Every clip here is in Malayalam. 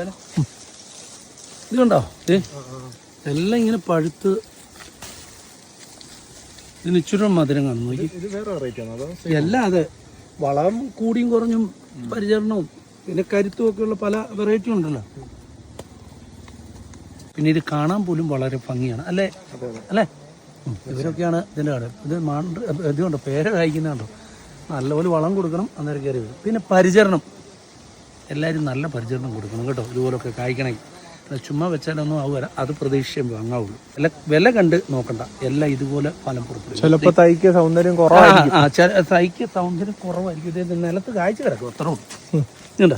ഇത് കണ്ടോ ഏ എല്ലാം ഇങ്ങനെ പഴുത്ത് ഇതിന് ഇച്ചിരി മധുരം കാണുന്നു എല്ലാം അതെ. വളം കൂടിയും കുറഞ്ഞും പരിചരണവും പിന്നെ കരുത്തും ഒക്കെ ഉള്ള പല വെറൈറ്റി ഉണ്ടല്ലോ. പിന്നെ ഇത് കാണാൻ പോലും വളരെ ഭംഗിയാണ്. അല്ലേ? അല്ലേ? ഇവരൊക്കെയാണ് ഇതിന്റെ കാട് ഇത് മാണ്ട് ഇതുകൊണ്ടോ പേര് കഴിക്കുന്നുണ്ടോ നല്ലപോലെ വളം കൊടുക്കണം അന്നേരം കയറി വരും. പിന്നെ പരിചരണം. എല്ലാവരും നല്ല പരിചരണം കൊടുക്കണം കേട്ടോ. ഇതുപോലൊക്കെ കായ്ക്കണമെങ്കിൽ. ചുമ്മാ വെച്ചാലൊന്നും ആവുക അത് പ്രതീക്ഷയും വാങ്ങാവുള്ളൂ. അല്ല വില കണ്ട് നോക്കണ്ട. എല്ലാം ഇതുപോലെ ഫലം പുറപ്പെടും. ചിലപ്പോ തൈക്ക് സൗന്ദര്യം കുറവായിരിക്കും. തൈക്ക് സൗന്ദര്യം കുറവായിരിക്കും. ഇത് നിലത്ത് കാഴ്ച കിടക്കും അത്ര ഉണ്ടോ ഇത്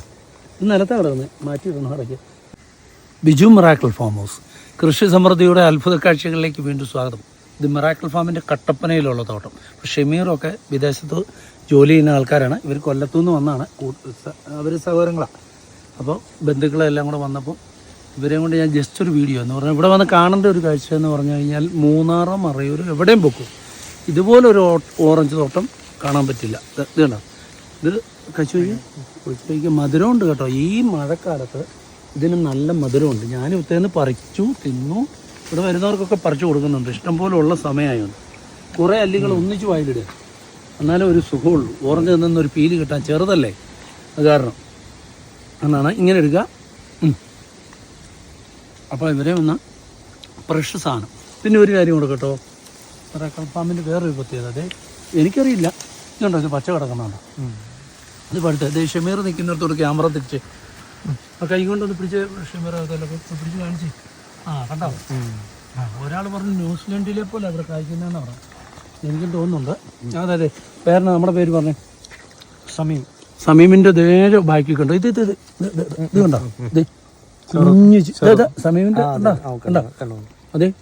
നിലത്ത് കിടക്കുന്നത് മാറ്റി ഇടണം? ഇടയ്ക്ക് ബിജു മിറാക്കിൾ ഫാം ഹൗസ്. കൃഷി സമൃദ്ധിയുടെ അത്ഭുത കാഴ്ചകളിലേക്ക് വീണ്ടും സ്വാഗതം. ഇത് മിറാക്കിൾ ഫാമിന്റെ കട്ടപ്പനയിലുള്ള തോട്ടം. ഷമീറൊക്കെ വിദേശത്ത് ജോലി ചെയ്യുന്ന ആൾക്കാരാണ്. ഇവർ കൊല്ലത്തു നിന്ന് വന്നാണ് അവർ സഹോദരങ്ങളാണ് അപ്പോൾ ബന്ധുക്കളെല്ലാം കൂടെ വന്നപ്പോൾ ഇവരെയും കൊണ്ട് ഞാൻ ജസ്റ്റ് ഒരു വീഡിയോ എന്ന് പറഞ്ഞാൽ ഇവിടെ വന്ന് കാണേണ്ട ഒരു കാഴ്ച എന്ന് പറഞ്ഞു കഴിഞ്ഞാൽ മൂന്നാറോ മറയൂരോ എവിടെയും പൊക്കും. ഇതുപോലൊരു ഓറഞ്ച് തോട്ടം കാണാൻ പറ്റില്ല. ഇത് കണ്ടോ? ഇത് കഴിച്ചു കഴിക്കാൻ മധുരമുണ്ട് കേട്ടോ. ഈ മഴക്കാലത്ത് ഇതിന് നല്ല മധുരമുണ്ട്. ഞാൻ ഉത്തേന്ന് പറിച്ചു തിന്നു. ഇവിടെ വരുന്നവർക്കൊക്കെ പറിച്ചു കൊടുക്കുന്നുണ്ട്. ഇഷ്ടംപോലെ ഉള്ള സമയമായുണ്ട്. കുറേ അല്ലികൾ ഒന്നിച്ച് വായിലിടുക. എന്നാലേ ഒരു സുഖമുള്ളൂ. ഓറഞ്ച് നിന്നൊരു പീൽ കിട്ടാൻ ചെറുതല്ലേ? അത് കാരണം. എന്നാണ് ഇങ്ങനെ എടുക്കുക. അപ്പോൾ ഇവരെ ഒന്ന് ഫ്രഷ് സാധനം പിന്നെ ഒരു കാര്യം കൂടെ കേട്ടോ. റേക്കൽ ഫാമിന്റെ വേറൊരു പ്രത്യേകത അതെ എനിക്കറിയില്ല. ഇതുണ്ടോ ഇത് പച്ച കിടക്കുന്നുണ്ടോ ഇത് പഴുത്ത. അതെ ഷമീർ നിൽക്കുന്നിടത്തോട് ക്യാമറ തിരിച്ച്. ആ കൈ കൊണ്ടൊന്ന് പിടിച്ച് ഷമീർ പിടിച്ച് കാണിച്ച്. ആ കണ്ടോ? ഒരാൾ പറഞ്ഞു ന്യൂസിലൻഡിലെ പോലെ അവിടെ കായ്ക്കുന്നതെന്ന് പറഞ്ഞു. എനിക്കും തോന്നുന്നുണ്ട്. അതെ അതെ. പേരിന് നമ്മുടെ പേര് പറഞ്ഞു? സമീം. സമീമിന്റെ നേരെ ബാക്കി കണ്ടോ ഇത് ഇത് ഇത് കണ്ടോ? ഇത് കുഞ്ഞു കണ്ടോ? കണ്ടോ? അതെ.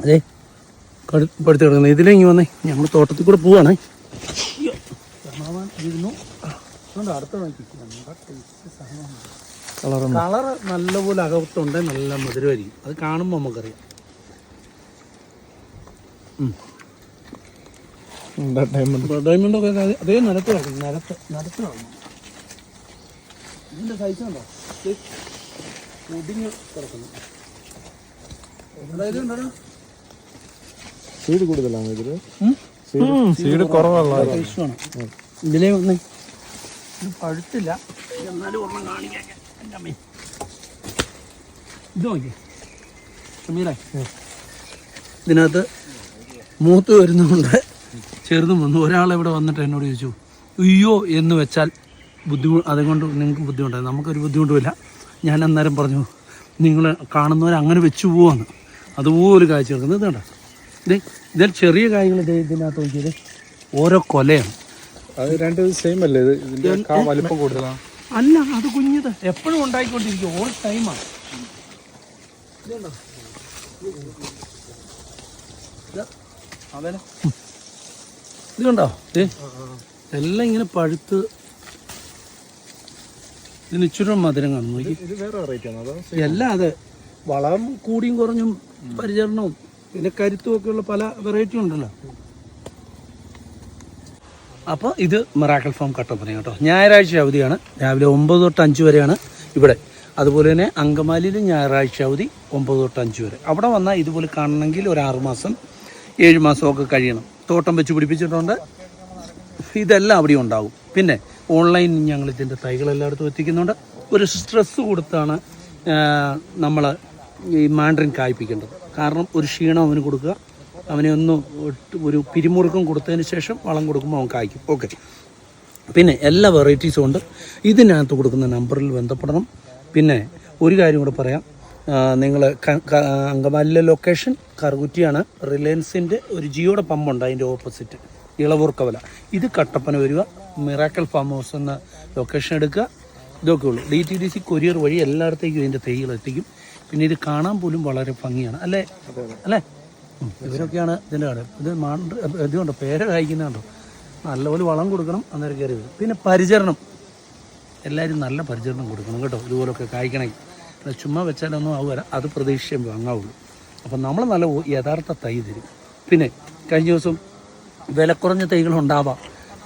അതെ. പടുത്ത് കിടക്കുന്നത് ഇതിലേക്ക് വന്നേ. ഞങ്ങൾ തോട്ടത്തിൽ കൂടെ പോവാണേ. ഇരുന്നു. അതുകൊണ്ട് അടുത്ത കളറും കളറ് നല്ലപോലെ അകത്തുണ്ട് നല്ല മധുരമായിരിക്കും. അത് കാണുമ്പോൾ നമുക്കറിയാം. ഡയമണ്ട് ഡയമണ്ട് ഒക്കെ അതേ- നിരത്ത് നിലത്ത് കിടക്കും നിലത്ത് നിലത്ത് കിടക്കും ഇതിന്റെ സൈസ് ഉണ്ടോ ഒടിഞ്ഞ് കിടക്കുന്നു. അതായത് ഉണ്ടോ സീഡ് കൂടുതലാണ് ഇതിൽ? സീഡ് കുറവാണ് ഇതിലേ ഒന്ന്. ഇത് പഴുത്തില്ല. എന്നാലും ഒന്നും കാണിക്കാൻ. എന്റെ അമ്മേ ഇത് നോക്കി ഷമീറേ. ഇതിനകത്ത് മൂത്ത് വരുന്നതുകൊണ്ട് ചെറുതും വന്നു. ഒരാൾ ഇവിടെ വന്നിട്ട് എന്നോട് ചോദിച്ചു അയ്യോ എന്ന് വെച്ചാൽ ബുദ്ധിമുട്ട് അതുകൊണ്ട് നിങ്ങൾക്ക് ബുദ്ധിമുട്ടായി. നമുക്കൊരു ബുദ്ധിമുട്ടുമില്ല. ഞാൻ അന്നേരം പറഞ്ഞു നിങ്ങൾ കാണുന്നവർ അങ്ങനെ വെച്ചു പോവാന്ന്. അതുപോലെ കാഴ്ച കിടക്കുന്നത് ഇതുണ്ട് ഇത് ഇതിൽ ചെറിയ കായ്കൾ ഇത് ഇതിനകത്ത് നോക്കിയത് ഓരോ കൊലയാണ്. അത് രണ്ട് സെയിം അല്ലേ? ഇത് ഇതിന്റെ കാ വലിപ്പം കൂടുതലാണ് അല്ല അത് കുഞ്ഞത്. എപ്പോഴും ഉണ്ടായിക്കൊണ്ടിരിക്കും. ഓൾ ടൈമാണ് ഇത് കണ്ടോ ഏ എല്ലാം ഇങ്ങനെ പഴുത്ത് ഇതിന് ഇച്ചിരി മധുരം കാണുന്നു. നോക്കി. ഇത് വേറെ വെറൈറ്റി ആണോ? അതോ എല്ലാം അതെ വളം കൂടിയും കുറഞ്ഞും പരിചരണവും പിന്നെ കരുത്തും ഒക്കെയുള്ള ഉള്ള പല വെറൈറ്റി ഉണ്ടല്ലോ. അപ്പോൾ ഇത് മിറാക്കൽ ഫാം കട്ടപ്പന കേട്ടോ. ഞായറാഴ്ച അവധിയാണ്. രാവിലെ ഒമ്പത് തൊട്ട് അഞ്ച് വരെയാണ് ഇവിടെ. അതുപോലെ തന്നെ അങ്കമാലിയിൽ ഞായറാഴ്ച അവധി ഒമ്പത് തൊട്ട് അഞ്ച് വരെ. അവിടെ വന്നാൽ ഇതുപോലെ കാണണമെങ്കിൽ ഒരു ആറ് മാസം ഏഴ് മാസമൊക്കെ കഴിയണം. തോട്ടം വെച്ച് പിടിപ്പിച്ചിട്ടുണ്ട്. ഇതെല്ലാം അവിടെ ഉണ്ടാവും പിന്നെ ഓൺലൈൻ ഞങ്ങൾ ഇതിന്റെ തൈകൾ എല്ലായിടത്തും എത്തിക്കുന്നുണ്ട്. ഒരു സ്ട്രെസ്സ് കൊടുത്താണ് നമ്മൾ ഈ മാൻഡറിൻ കായ്പ്പിക്കേണ്ടത് കാരണം ഒരു ക്ഷീണം അവന് കൊടുക്കുക. അവനെ ഒന്ന് ഒരു പിരിമുറുക്കം കൊടുത്തതിന് ശേഷം വളം കൊടുക്കുമ്പോൾ അവൻ കായ്ക്കും. ഓക്കെ പിന്നെ എല്ലാ വെറൈറ്റീസും ഉണ്ട്. ഇതിനകത്ത് കൊടുക്കുന്ന നമ്പറിൽ ബന്ധപ്പെടണം. പിന്നെ ഒരു കാര്യം കൂടെ പറയാം. നിങ്ങൾ അങ്കമാലിലെ ലൊക്കേഷൻ കറുകുറ്റിയാണ്. റിലയൻസിന്റെ ഒരു ജിയോയുടെ പമ്പുണ്ട് അതിന്റെ ഓപ്പോസിറ്റ് ഇളവൂർ കവല. ഇത് കട്ടപ്പന വരിക. മിറാക്കൽ ഫാം ഹൗസ് എന്ന ലൊക്കേഷൻ എടുക്കുക. ഇതൊക്കെ ഉള്ളൂ. D T D C courier വഴി എല്ലായിടത്തേക്കും ഇതിന്റെ തൈകൾ എത്തിക്കും. പിന്നെ ഇത് കാണാൻ പോലും വളരെ ഭംഗിയാണ്. അല്ലേ? അല്ലേ. ഇവരൊക്കെയാണ് ഇതിന്റെ കാര്യം ഇത് മാണ്ട് ഇതുകൊണ്ട് പേര് കഴിക്കുന്നുണ്ടോ നല്ലപോലെ വളം കൊടുക്കണം അന്നേരം കയറി വരും. പിന്നെ പരിചരണം. എല്ലാവരും നല്ല പരിചരണം കൊടുക്കണം കേട്ടോ. ഇതുപോലൊക്കെ കായ്ക്കണമെങ്കിൽ. ചുമ്മാ വെച്ചാലൊന്നും ആവുക അത് പ്രതീക്ഷിച്ചേ വാങ്ങാവുള്ളൂ അപ്പം നമ്മൾ നല്ല യഥാർത്ഥ തൈ തരും. പിന്നെ കഴിഞ്ഞ ദിവസം വിലക്കുറഞ്ഞ ഉണ്ടാവാം.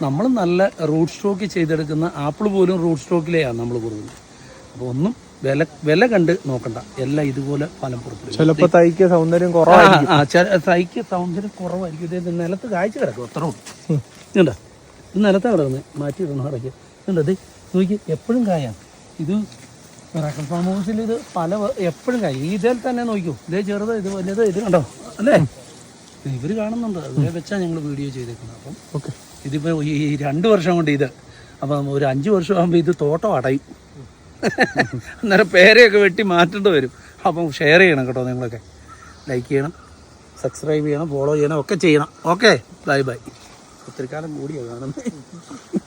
നമ്മൾ നല്ല റൂട്ട് സ്റ്റോക്ക് ചെയ്തെടുക്കുന്ന ആപ്പിൾ പോലും റൂട്ട് സ്റ്റോക്കിലെയാണ് നമ്മൾ കൊടുക്കുന്നത്. അപ്പോൾ ഒന്നും വില വില കണ്ട് നോക്കണ്ട. എല്ലാം ഇതുപോലെ ഫലം പുറപ്പെടും ചിലപ്പോ തൈക്ക് സൗന്ദര്യം കുറവായിരിക്കും. ആ തൈക്ക് സൗന്ദര്യം കുറവായിരിക്കും. ഇത് നിലത്ത് കാഴ്ച കിടക്കും അത്ര ഉണ്ട് ഇതുണ്ടോ? ഇത് നിലത്താ കിടക്കുന്നത് മാറ്റി ഇടണം ഇറക്കി ഇതുണ്ടോ? നോക്കി എപ്പോഴും കായാണ്. ഇത് മിറാക്കിൾ ഫാം ഹൗസിൽ ഇത് പല എപ്പോഴും കായ ഈ ഇതിൽ തന്നെ നോക്കൂ ഇതേ ചെറുതോ ഇത് വലുത് ഇത് കണ്ടോ? അല്ലേ? ഇവർ കാണുന്നുണ്ട്. അതിനെ വെച്ചാൽ ഞങ്ങൾ വീഡിയോ ചെയ്തേക്കുന്നത്. അപ്പം ഓക്കെ. ഇതിപ്പോൾ ഈ രണ്ട് വർഷം കൊണ്ട് ഇത് അപ്പം ഒരു അഞ്ച് വർഷം ആകുമ്പോൾ ഇത് തോട്ടം അടയും. അന്നേരം പേരെയൊക്കെ വെട്ടി മാറ്റേണ്ടി വരും. അപ്പം ഷെയർ ചെയ്യണം കേട്ടോ നിങ്ങളൊക്കെ. ലൈക്ക് ചെയ്യണം സബ്സ്ക്രൈബ് ചെയ്യണം ഫോളോ ചെയ്യണം ഒക്കെ ചെയ്യണം. ഓക്കെ ബൈ ബൈ ഒത്തിരി കാലം കൂടിയാണ് കാണുന്നത്